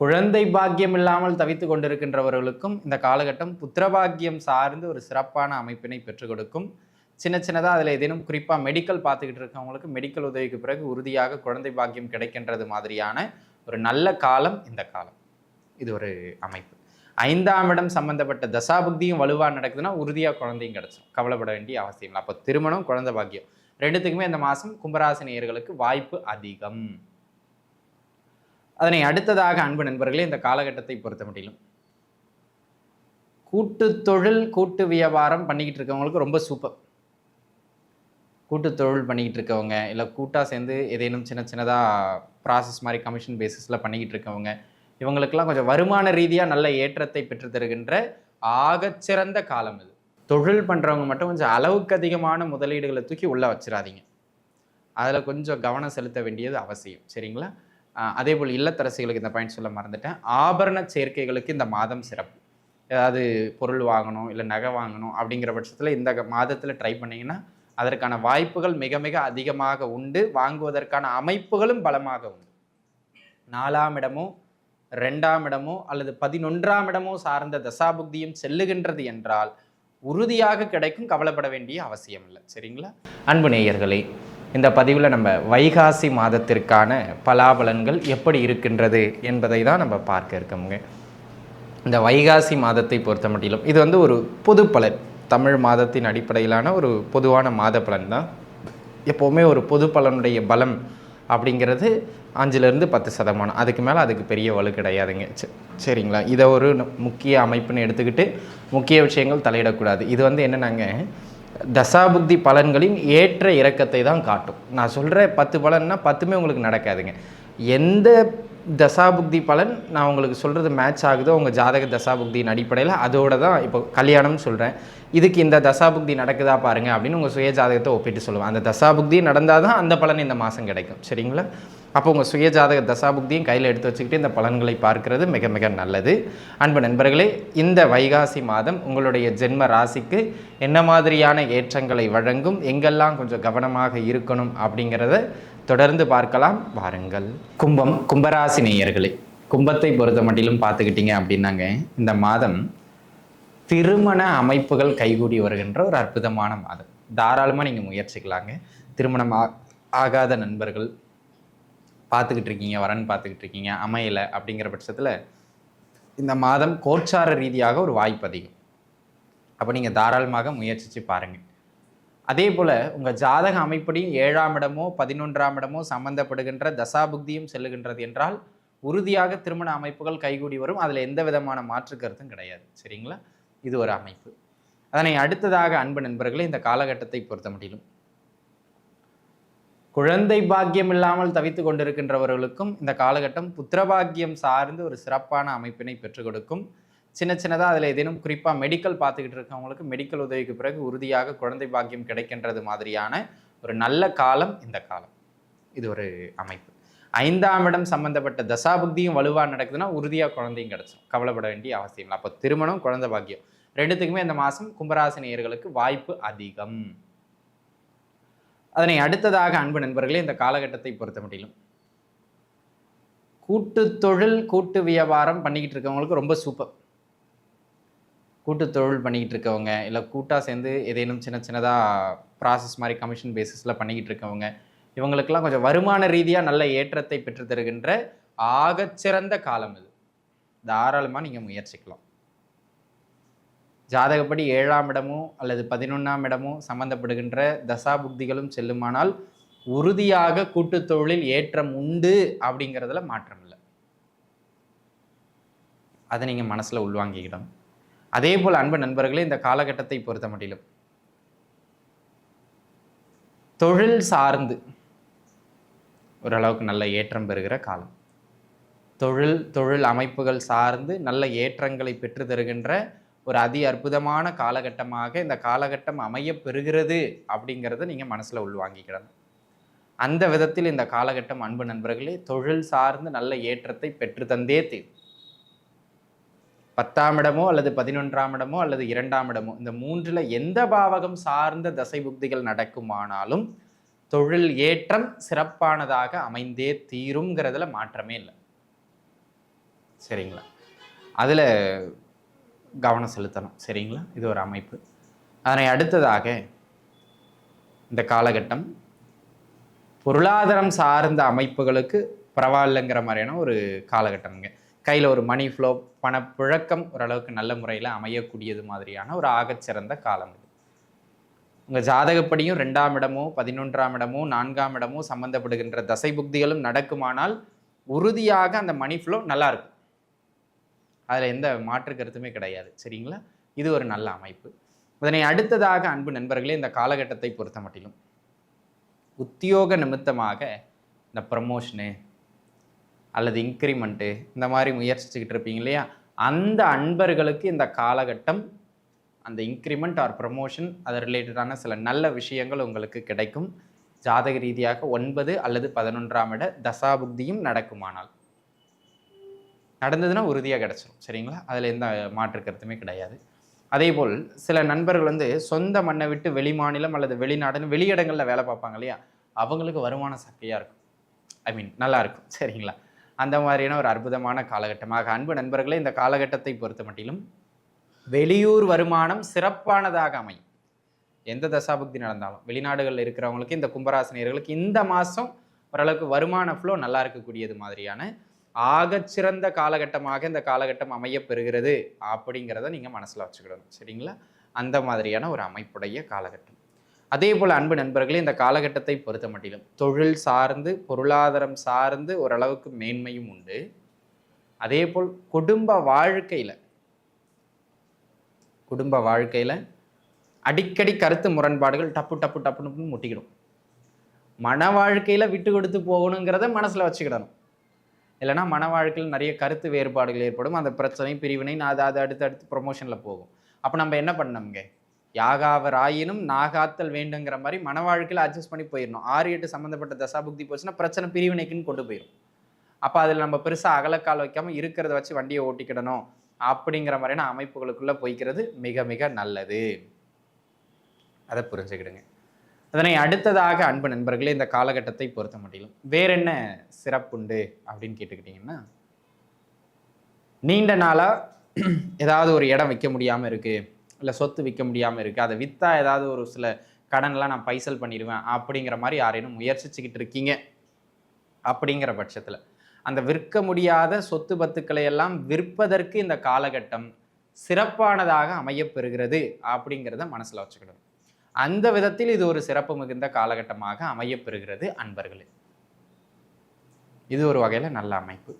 குழந்தை பாக்கியம் இல்லாமல் தவித்து கொண்டிருக்கின்றவர்களுக்கும் இந்த காலகட்டம் புத்திரபாக்கியம் சார்ந்து ஒரு சிறப்பான அமைப்பினை பெற்றுக் கொடுக்கும். சின்ன சின்னதாக அதில் ஏதேனும் குறிப்பாக மெடிக்கல் பார்த்துக்கிட்டு இருக்கவங்களுக்கு மெடிக்கல் உதவிக்கு பிறகு உறுதியாக குழந்தை பாக்கியம் கிடைக்கின்றது மாதிரியான ஒரு நல்ல காலம் இந்த காலம். இது ஒரு அமைப்பு. ஐந்தாம் இடம் சம்பந்தப்பட்ட தசாபுக்தியும் வலுவாக நடக்குதுன்னா உறுதியாக குழந்தையும் கிடைச்சிடும் கவலைப்பட வேண்டிய அவசியம் இல்லை அப்போ திருமணம் குழந்தை பாக்கியம். ரெண்டுத்துக்குமே இந்த மாதம் கும்பராசினியர்களுக்கு வாய்ப்பு அதிகம். அதனை அடுத்ததாக அன்பு நண்பர்களே இந்த காலகட்டத்தை பொறுத்த முடியலும் கூட்டு தொழில் கூட்டு வியாபாரம் பண்ணிக்கிட்டு இருக்கவங்களுக்கு ரொம்ப சூப்பர் கூட்டு தொழில் பண்ணிக்கிட்டு இருக்கவங்க இல்லை கூட்டாக சேர்ந்து ஏதேனும் சின்ன சின்னதாக ப்ராசஸ் மாதிரி கமிஷன் பேசிஸில் பண்ணிக்கிட்டு இருக்கவங்க இவங்களுக்கெல்லாம் கொஞ்சம் வருமான ரீதியாக நல்ல ஏற்றத்தை பெற்று தருகின்ற ஆகச்சிறந்த காலம் இது. தொழில் பண்ணுறவங்க மட்டும் கொஞ்சம் அளவுக்கு அதிகமான முதலீடுகளை தூக்கி உள்ளே வச்சிடாதீங்க அதில் கொஞ்சம் கவனம் செலுத்த வேண்டியது அவசியம். சரிங்களா? அதே போல் இல்லத்தரசிகளுக்கு இந்த பாயிண்ட் சொல்ல மறந்துட்டேன். ஆபரண சேர்க்கைகளுக்கு இந்த மாதம் சிறப்பு. ஏதாவது பொருள் வாங்கணும் இல்லை நகை வாங்கணும் அப்படிங்கிற பட்சத்தில் இந்த மாதத்தில் ட்ரை பண்ணிங்கன்னா அதற்கான வாய்ப்புகள் மிக மிக அதிகமாக உண்டு. வாங்குவதற்கான அமைப்புகளும் பலமாக உண்டு. நாலாம் இடமோ ரெண்டாம் இடமோ அல்லது பதினொன்றாம் இடமோ சார்ந்த தசாபுக்தியும் செல்லுகின்றது என்றால் உறுதியாக கிடைக்கும் கவலைப்பட வேண்டிய அவசியம் இல்லை சரிங்களா? அன்பு நேயர்களே இந்த பதிவில் நம்ம வைகாசி மாதத்திற்கான பலாபலன்கள் எப்படி இருக்கின்றது என்பதை தான் நம்ம பார்க்க இருக்கோங்க இந்த வைகாசி மாதத்தை பொறுத்த மட்டிலும் இது வந்து ஒரு பொது பலன். தமிழ் மாதத்தின் அடிப்படையிலான ஒரு பொதுவான மாத பலன் தான். எப்போவுமே ஒரு பொது பலனுடைய பலம் அப்படிங்கிறது அஞ்சுலேருந்து பத்து சதமானம். அதுக்கு மேலே அதுக்கு பெரிய வலு கிடையாதுங்க. ச- சரிங்களா? இதை ஒரு முக்கிய அமைப்புன்னு எடுத்துக்கிட்டு முக்கிய விஷயங்கள் தலையிடக்கூடாது. இது வந்து என்னென்னாங்க தசாபுக்தி பலன்களின் ஏற்ற இறக்கத்தை தான் காட்டும். நான் சொல்கிற பத்து பலன்னா பத்துமே உங்களுக்கு நடக்காதுங்க. எந்த தசாபுக்தி பலன் நான் உங்களுக்கு சொல்கிறது மேட்ச் ஆகுதோ உங்கள் ஜாதக தசாபுக்தியின் அடிப்படையில் அதோட தான் இப்போ கல்யாணம்னு சொல்கிறேன் இதுக்கு இந்த தசாபுக்தி நடக்குதா பாருங்க அப்படின்னு உங்கள் சுய ஜாதகத்தை ஒப்பிட்டு சொல்லுவேன். அந்த தசாபுக்தி நடந்தால் தான் அந்த பலன் இந்த மாதம் கிடைக்கும். சரிங்களா? அப்போ உங்கள் சுயஜாதக தசாபுக்தியும் கையில் எடுத்து வச்சுக்கிட்டு இந்த பலன்களை பார்க்கிறது மிக மிக நல்லது. அன்பு நண்பர்களே இந்த வைகாசி மாதம் உங்களுடைய ஜென்ம ராசிக்கு என்ன மாதிரியான ஏற்றங்களை வழங்கும் எங்கெல்லாம் கொஞ்சம் கவனமாக இருக்கணும் அப்படிங்கிறத தொடர்ந்து பார்க்கலாம். வாருங்கள். கும்பம் கும்பராசி நேயர்களே கும்பத்தை பொறுத்த மட்டிலும் பார்த்துக்கிட்டீங்க அப்படின்னாங்க இந்த மாதம் திருமண அமைப்புகள் கைகூடி வருகின்ற ஒரு அற்புதமான மாதம். தாராளமாக நீங்கள் முயற்சிக்கலாங்க. திருமணம் ஆ- ஆகாத நண்பர்கள் பார்த்துக்கிட்டு இருக்கீங்க வரன் பார்த்துக்கிட்டு இருக்கீங்க அமையலை அப்படிங்கிற பட்சத்தில் இந்த மாதம் கோச்சார ரீதியாக ஒரு வாய்ப்பு அதிகம். அப்போ நீங்கள் தாராளமாக முயற்சித்து பாருங்கள் அதே போல் உங்கள் ஜாதக அமைப்படியும் ஏழாம் இடமோ பதினொன்றாம் இடமோ சம்பந்தப்படுகின்ற தசாபுக்தியும் செல்லுகின்றது என்றால் உறுதியாக திருமண அமைப்புகள் கைகூடி வரும். அதில் எந்த விதமான மாற்று கருத்தும் கிடையாது. சரிங்களா? இது ஒரு அமைப்பு. அதனை அடுத்ததாக அன்பு நண்பர்களே இந்த காலகட்டத்தை பொறுத்த முடியும் குழந்தை பாக்கியம் இல்லாமல் தவித்து கொண்டிருக்கின்றவர்களுக்கும் இந்த காலகட்டம் புத்திரபாக்கியம் சார்ந்து ஒரு சிறப்பான அமைப்பினை பெற்றுக் கொடுக்கும். சின்ன சின்னதாக அதில் ஏதேனும் குறிப்பாக மெடிக்கல் பார்த்துக்கிட்டு இருக்கவங்களுக்கு மெடிக்கல் உதவிக்கு பிறகு உறுதியாக குழந்தை பாக்கியம் கிடைக்கின்றது மாதிரியான ஒரு நல்ல காலம் இந்த காலம். இது ஒரு அமைப்பு. ஐந்தாம் இடம் சம்பந்தப்பட்ட தசாபுக்தியும் வலுவாக நடக்குதுன்னா உறுதியாக குழந்தையும் கிடச்சிடும் கவலைப்பட வேண்டிய அவசியம் இல்லை அப்போ திருமணம் குழந்தை பாக்கியம். ரெண்டுத்துக்குமே இந்த மாதம் கும்பராசினியர்களுக்கு வாய்ப்பு அதிகம். அதனை அடுத்ததாக அன்பு நண்பர்களே இந்த காலகட்டத்தை பொறுத்த முடியலும் கூட்டு தொழில் கூட்டு வியாபாரம் பண்ணிக்கிட்டு இருக்கவங்களுக்கு ரொம்ப சூப்பர். கூட்டு தொழில் பண்ணிக்கிட்டு இருக்கவங்க இல்லை கூட்டாக சேர்ந்து ஏதேனும் சின்ன சின்னதாக ப்ராசஸ் மாதிரி கமிஷன் பேசிஸில் பண்ணிக்கிட்டு இருக்கவங்க இவங்களுக்கெல்லாம் கொஞ்சம் வருமான ரீதியாக நல்ல ஏற்றத்தை பெற்று தருகின்ற ஆகச்சிறந்த காலம் இது. தாராளமாக நீங்கள் முயற்சிக்கலாம். ஜாதகப்படி ஏழாம் இடமோ அல்லது பதினொன்றாம் இடமோ சம்பந்தப்படுகின்ற தசாபுக்திகளும் செல்லுமானால் உறுதியாக கூட்டுத் தொழிலில் ஏற்றம் உண்டு அப்படிங்கிறதுல மாற்றம் இல்லை. அதை நீங்கள் மனசில் உள்வாங்கிக்கிடணும் அதே போல் அன்பு நண்பர்களே இந்த காலகட்டத்தை பொறுத்த மட்டிலும் தொழில் சார்ந்து ஓரளவுக்கு நல்ல ஏற்றம் பெறுகிற காலம். தொழில் தொழில் அமைப்புகள் சார்ந்து நல்ல ஏற்றங்களை பெற்று தருகின்ற ஒரு அதி அற்புதமான காலகட்டமாக இந்த காலகட்டம் அமைய பெறுகிறது அப்படிங்கிறத நீங்கள் மனசில் உள்வாங்கிக்கிடணும். அந்த விதத்தில் இந்த காலகட்டம் அன்பு நண்பர்களே தொழில் சார்ந்து நல்ல ஏற்றத்தை பெற்று தந்தே தீரும். பத்தாம் இடமோ அல்லது பதினொன்றாம் இடமோ அல்லது இரண்டாம் இடமோ இந்த மூன்றில் எந்த பாவகம் சார்ந்த தசை புக்திகள் நடக்குமானாலும் தொழில் ஏற்றம் சிறப்பானதாக அமைந்தே தீருங்கிறதுல மாற்றமே இல்லை. சரிங்களா? அதில் கவனம் செலுத்தணும். சரிங்களா? இது ஒரு அமைப்பு. அதனை அடுத்ததாக இந்த காலகட்டம் பொருளாதாரம் சார்ந்த அமைப்புகளுக்கு பரவாயில்லைங்கிற மாதிரியான ஒரு காலகட்டம்ங்க கையில் ஒரு மணி ஃப்ளோ பணப்புழக்கம் ஓரளவுக்கு நல்ல முறையில் அமையக்கூடியது மாதிரியான ஒரு ஆகச்சிறந்த காலம் இது. உங்கள் ஜாதகப்படியும் ரெண்டாம் இடமோ பதினொன்றாம் இடமோ நான்காம் இடமோ சம்மந்தப்படுகின்ற தசை புக்திகளும் நடக்குமானால் உறுதியாக அந்த மணி ஃப்ளோ நல்லா இருக்கும். அதில் எந்த மாற்று கருத்துமே கிடையாது. சரிங்களா? இது ஒரு நல்ல அமைப்பு. இதனை அடுத்ததாக அன்பு நண்பர்களே இந்த காலகட்டத்தை பொறுத்த மட்டிலும் உத்தியோக நிமித்தமாக இந்த ப்ரமோஷனு அல்லது இன்க்ரிமெண்ட்டு இந்த மாதிரி முயற்சிச்சுக்கிட்டு இருப்பீங்க இல்லையா? அந்த அன்பர்களுக்கு இந்த காலகட்டம் அந்த இன்க்ரிமெண்ட் ஆர் ப்ரமோஷன் அது ரிலேட்டடான சில நல்ல விஷயங்கள் உங்களுக்கு கிடைக்கும். ஜாதக ரீதியாக ஒன்பது அல்லது பதினொன்றாம் இட தசாபுக்தியும் நடக்குமானால் நடந்ததுன்னா உறுதியாக கிடச்சிரும். சரிங்களா? அதில் எந்த மாற்று கருத்துமே கிடையாது. அதேபோல் சில நண்பர்கள் வந்து சொந்த மண்ணை விட்டு வெளி மாநிலம் அல்லது வெளிநாடுன்னு வெளியிடங்களில் வேலை பார்ப்பாங்க இல்லையா? அவங்களுக்கு வருமான சக்கையாக இருக்கும். ஐ மீன் நல்லா இருக்கும். சரிங்களா? அந்த மாதிரியான ஒரு அற்புதமான காலகட்டமாக அன்பு நண்பர்களே இந்த காலகட்டத்தை பொறுத்த மட்டிலும் வெளியூர் வருமானம் சிறப்பானதாக அமையும். எந்த தசாபக்தி நடந்தாலும் வெளிநாடுகளில் இருக்கிறவங்களுக்கு இந்த கும்பராசினியர்களுக்கு இந்த மாதம் ஓரளவுக்கு வருமான ஃப்ளோ நல்லா இருக்கக்கூடியது மாதிரியான ஆகச்சிறந்த காலகட்டமாக இந்த காலகட்டம் அமையப்பெறுகிறது அப்படிங்கிறத நீங்கள் மனசில் வச்சுக்கிடணும். சரிங்களா? அந்த மாதிரியான ஒரு அமைப்புடைய காலகட்டம். அதே போல் அன்பு நண்பர்களே இந்த காலகட்டத்தை பொறுத்த மட்டிலும் தொழில் சார்ந்து பொருளாதாரம் சார்ந்து ஓரளவுக்கு மேன்மையும் உண்டு. அதே போல் குடும்ப வாழ்க்கையில் குடும்ப வாழ்க்கையில் அடிக்கடி கருத்து முரண்பாடுகள் டப்பு டப்பு டப்புன்னு முட்டிக்கிடும். மன வாழ்க்கையில் விட்டு கொடுத்து போகணுங்கிறத மனசில் வச்சுக்கிடணும். இல்லைனா மன வாழ்க்கையில் நிறைய கருத்து வேறுபாடுகள் ஏற்படும். அந்த பிரச்சனை பிரிவினை நான் அது அது அடுத்து அடுத்து ப்ரொமோஷனில் போகும். அப்போ நம்ம என்ன பண்ணோம்ங்க யாகாவர் ஆயினும் நாகாத்தல் வேண்டுங்கிற மாதிரி மன வாழ்க்கையில் அட்ஜஸ்ட் பண்ணி போயிடணும் ஆறு எட்டு சம்மந்தப்பட்ட தசாபுக்தி போச்சுன்னா பிரச்சனை பிரிவினைக்குன்னு கொண்டு போயிடும் அப்போ அதில் நம்ம பெருசாக அகலக்கால் வைக்காமல் இருக்கிறத வச்சு வண்டியை ஓட்டிக்கிடணும் அப்படிங்கிற மாதிரியான அமைப்புகளுக்குள்ளே போய்க்கிறது மிக மிக நல்லது. அதை புரிஞ்சுக்கிடுங்க. அதனை அடுத்ததாக அன்பு நண்பர்களே இந்த காலகட்டத்தை பொறுத்த முடியும் வேற என்ன சிறப்புண்டு அப்படின்னு கேட்டுக்கிட்டிங்கன்னா நீண்ட நாளாக ஏதாவது ஒரு இடம் விற்க முடியாமல் இருக்குது இல்லை சொத்து விற்க முடியாமல் இருக்குது அதை விற்றா ஏதாவது ஒரு சில கடன்லாம் நான் பைசல் பண்ணிடுவேன் அப்படிங்கிற மாதிரி யாரேனும் முயற்சிச்சுக்கிட்டு இருக்கீங்க அப்படிங்கிற பட்சத்தில். அந்த விற்க முடியாத சொத்து பத்துக்களை எல்லாம் விற்பதற்கு இந்த காலகட்டம் சிறப்பானதாக அமையப்பெறுகிறது அப்படிங்கிறத மனசில் வச்சுக்கிடணும் அந்த விதத்தில் இது ஒரு சிறப்பு மிகுந்த காலகட்டமாக அமையப்பெறுகிறது அன்பர்களே. இது ஒரு வகையில் நல்ல அமைப்பு.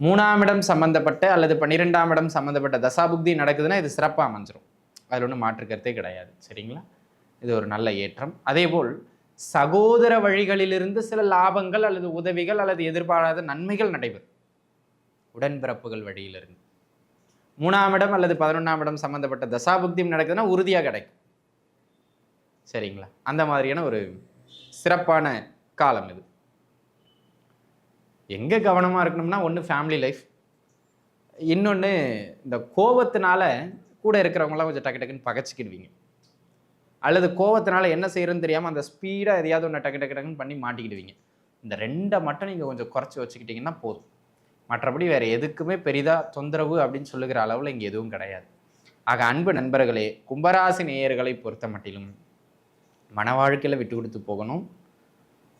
மூணாம் இடம் சம்பந்தப்பட்ட அல்லது பன்னிரெண்டாம் இடம் சம்பந்தப்பட்ட தசாபுக்தி நடக்குதுன்னா இது சிறப்பாக அமைஞ்சிரும். அதில் ஒன்றும் மாற்றுக்கருத்தே கிடையாது. சரிங்களா? இது ஒரு நல்ல ஏற்றம். அதேபோல் சகோதர வழிகளிலிருந்து சில லாபங்கள் அல்லது உதவிகள் அல்லது எதிர்பாராத நன்மைகள் நடைபெறும். உடன்பிறப்புகள் வழியிலிருந்து. மூணாம் இடம் அல்லது பதினொன்றாம் இடம் சம்பந்தப்பட்ட தசாபுக்தியும் நடக்குதுன்னா உறுதியாக கிடைக்கும். சரிங்களா? அந்த மாதிரியான ஒரு சிறப்பான காலம் இது. எங்கே கவனமாக இருக்கணும்னா ஒன்று ஃபேமிலி லைஃப் இன்னொன்று இந்த கோபத்தினால கூட இருக்கிறவங்களாம் கொஞ்சம் டக்கு டக்குன்னு பகச்சிக்கிடுவீங்க. அல்லது கோவத்தினால என்ன செய்யறதுன்னு தெரியாமல் அந்த ஸ்பீடாக எதையாவது ஒன்று டக்கு டக்கு டக்குன்னு பண்ணி மாட்டிக்கிடுவீங்க. இந்த ரெண்டை மட்டும் நீங்கள் கொஞ்சம் குறைச்சி வச்சுக்கிட்டிங்கன்னா போதும். மற்றபடி வேறு எதுக்குமே பெரிதாக தொந்தரவு அப்படின்னு சொல்லுகிற அளவில் இங்கே எதுவும் கிடையாது. ஆக அன்பு நண்பர்களே கும்பராசி நேயர்களை பொறுத்த மட்டிலும் மன வாழ்க்கையில் விட்டு கொடுத்து போகணும்.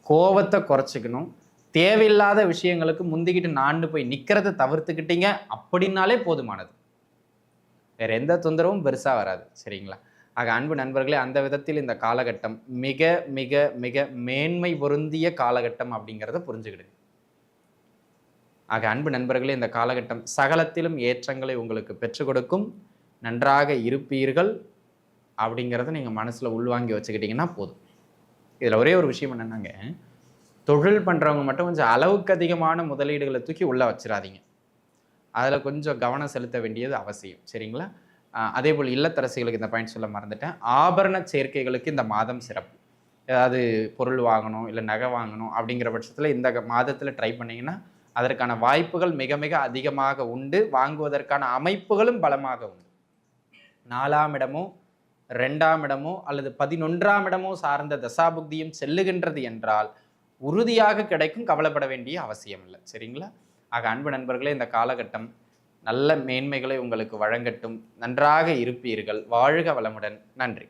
கோவத்தை குறைச்சிக்கணும். தேவையில்லாத விஷயங்களுக்கு முந்திக்கிட்டு நாண்டு போய் நிற்கிறத தவிர்த்துக்கிட்டீங்க அப்படின்னாலே போதுமானது. வேற எந்த தொந்தரவும் பெருசாக வராது சரிங்களா? ஆக அன்பு நண்பர்களே அந்த விதத்தில் இந்த காலகட்டம் மிக மிக மிக மேன்மை பொருந்திய காலகட்டம் அப்படிங்கிறத புரிஞ்சுக்கிடுங்க. ஆக அன்பு நண்பர்களே இந்த காலகட்டம் சகலத்திலும் ஏற்றங்களை உங்களுக்கு பெற்றுக் கொடுக்கும். நன்றாக இருப்பீர்கள். அப்படிங்கிறத நீங்கள் மனசில் உள்வாங்கி வச்சுக்கிட்டிங்கன்னா போதும். இதில் ஒரே ஒரு விஷயம் என்னென்னாங்க தொழில் பண்ணுறவங்க மட்டும் கொஞ்சம் அளவுக்கு அதிகமான முதலீடுகளை தூக்கி உள்ளே வச்சிடாதீங்க அதில் கொஞ்சம் கவனம் செலுத்த வேண்டியது அவசியம். சரிங்களா? அதே போல் இல்லத்தரசிகளுக்கு இந்த பாயிண்ட் சொல்ல மறந்துட்டேன். ஆபரண சேர்க்கைகளுக்கு இந்த மாதம் சிறப்பு. ஏதாவது பொருள் வாங்கணும் இல்லை நகை வாங்கணும் அப்படிங்கிற பட்சத்தில் இந்த மாதத்தில் ட்ரை பண்ணிங்கன்னா அதற்கான வாய்ப்புகள் மிக மிக அதிகமாக உண்டு. வாங்குவதற்கான அமைப்புகளும் பலமாக உண்டு. நாலாம் இடமும் ரெண்டாம் இடமோ அல்லது பதினொன்றாம் இடமோ சார்ந்த தசாபுக்தியும் செல்லுகின்றது என்றால் உறுதியாக கிடைக்கும் கவலைப்பட வேண்டிய அவசியம் இல்லை சரிங்களா? ஆக அன்பு நண்பர்களே இந்த காலகட்டம் நல்ல மேன்மைகளை உங்களுக்கு வழங்கட்டும். நன்றாக இருப்பீர்கள். வாழ்க வளமுடன். நன்றி.